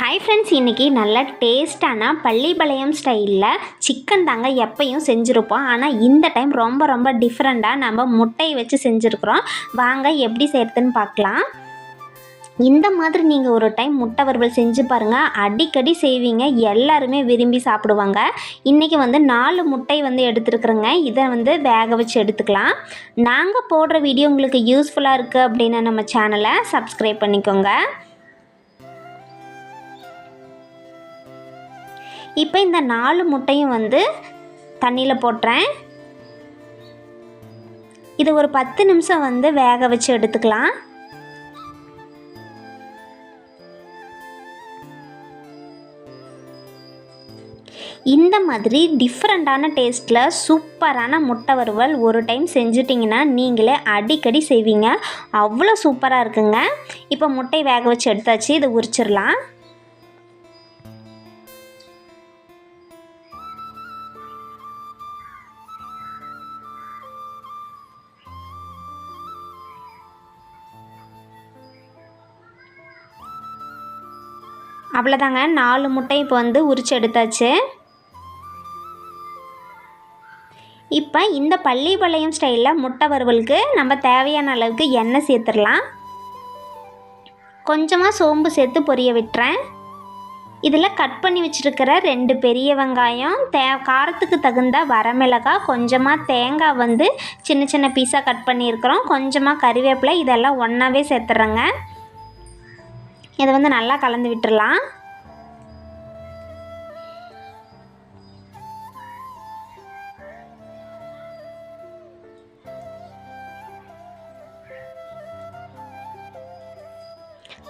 Hi friends இன்றைக்கி நல்ல டேஸ்டான பள்ளிப்பாளையம் ஸ்டைலில் சிக்கன் தாங்க எப்பையும் செஞ்சுருப்போம். ஆனால் இந்த டைம் ரொம்ப ரொம்ப டிஃப்ரெண்ட்டாக நம்ம முட்டையை வச்சு செஞ்சுருக்குறோம். வாங்க எப்படி செய்கிறதுன்னு பார்க்கலாம். இந்த மாதிரி நீங்கள் ஒரு டைம் முட்டை வறுவல் செஞ்சு பாருங்கள் அடிக்கடி செய்வீங்க. எல்லாருமே விரும்பி சாப்பிடுவாங்க. இன்றைக்கி வந்து நாலு முட்டை வந்து எடுத்துருக்குறேங்க. இதை வந்து வேக வச்சு எடுத்துக்கலாம். நாங்கள் போடுற வீடியோ உங்களுக்கு யூஸ்ஃபுல்லாக இருக்குது அப்படின்னு நம்ம சேனலை சப்ஸ்கிரைப் பண்ணிக்கோங்க. இப்போ இந்த நாலு முட்டையும் வந்து தண்ணியில் போட்டுறேன். இது ஒரு பத்து நிமிஷம் வந்து வேக வச்சு எடுத்துக்கலாம். இந்த மாதிரி டிஃப்ரெண்ட்டான டேஸ்ட்டில் சூப்பரான முட்டை வறுவல் ஒரு டைம் செஞ்சுட்டிங்கன்னா நீங்களே அடிக்கடி செய்வீங்க. அவ்வளோ சூப்பராக இருக்குங்க. இப்போ முட்டை வேக வச்சு எடுத்தாச்சு இதை உரிச்சிடலாம். அவ்வளோதாங்க. நாலு முட்டை இப்போ வந்து உரிச்சு எடுத்தாச்சு. இப்போ இந்த பள்ளிப்பாளையம் ஸ்டைலில் முட்டை வறுவலுக்கு நம்ம தேவையான அளவுக்கு எண்ணெய் சேர்த்துடலாம். கொஞ்சமாக சோம்பு சேர்த்து பொரிய விட்டுறேன். இதில் கட் பண்ணி வச்சுருக்கிற ரெண்டு பெரிய வெங்காயம் தே காரத்துக்கு தகுந்த வரமிளகாய் கொஞ்சமாக தேங்காய் வந்து சின்ன சின்ன பீஸாக கட் பண்ணியிருக்கிறோம். கொஞ்சமாக கறிவேப்பிலை இதெல்லாம் ஒன்றாவே சேர்த்துறேங்க. இதை வந்து நல்லா கலந்து விட்டுடலாம்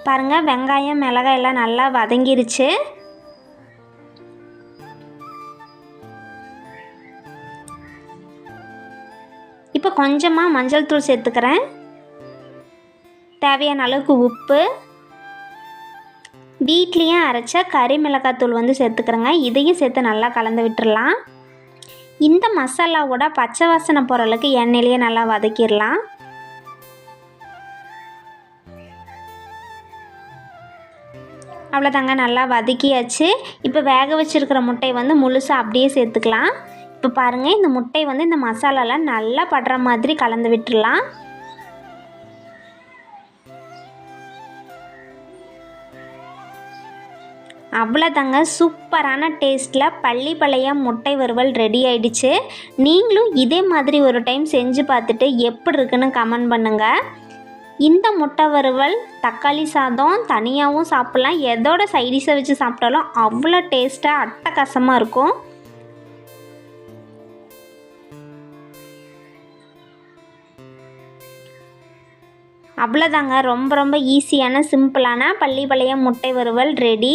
பாருங்கள் வெங்காயம் மிளகாய் எல்லாம் நல்லா வதங்கிருச்சு. இப்போ கொஞ்சமாக மஞ்சள் தூள் சேர்த்துக்கிறேன். தேவையான அளவுக்கு உப்பு. வீட்லேயும் அரைச்ச கறி மிளகாத்தூள் வந்து சேர்த்துக்கிறேங்க. இதையும் சேர்த்து நல்லா கலந்து விட்டுடலாம் இந்த மசாலாவோட பச்சை வாசனை போகிற அளவுக்கு எண்ணெயிலேயே நல்லா வதக்கிடலாம். அவ்வளோதாங்க நல்லா வதக்கியாச்சு. இப்போ வேக வச்சுருக்கிற முட்டை வந்து முழுசாக அப்படியே சேர்த்துக்கலாம். இப்போ பாருங்கள் இந்த முட்டை வந்து இந்த மசாலாலாம் நல்லா படுற மாதிரி கலந்து விட்டுடலாம் அவ்வளோதாங்க சூப்பரான டேஸ்ட்டில் பள்ளிப்பாளையம் முட்டை வறுவல் ரெடி ஆயிடுச்சு. நீங்களும் இதே மாதிரி ஒரு டைம் செஞ்சு பார்த்துட்டு எப்படி இருக்குன்னு கமெண்ட் பண்ணுங்கள் இந்த முட்டை வறுவல் தக்காளி சாதம் தனியாகவும் சாப்பிட்லாம். எதோட சைடிஷை வச்சு சாப்பிட்டாலும் அவ்வளோ டேஸ்ட்டாக அட்டகாசமாக இருக்கும். அவ்வளோதாங்க ரொம்ப ரொம்ப ஈஸியான சிம்பிளான பள்ளிப்பாளையம் முட்டை வறுவல் ready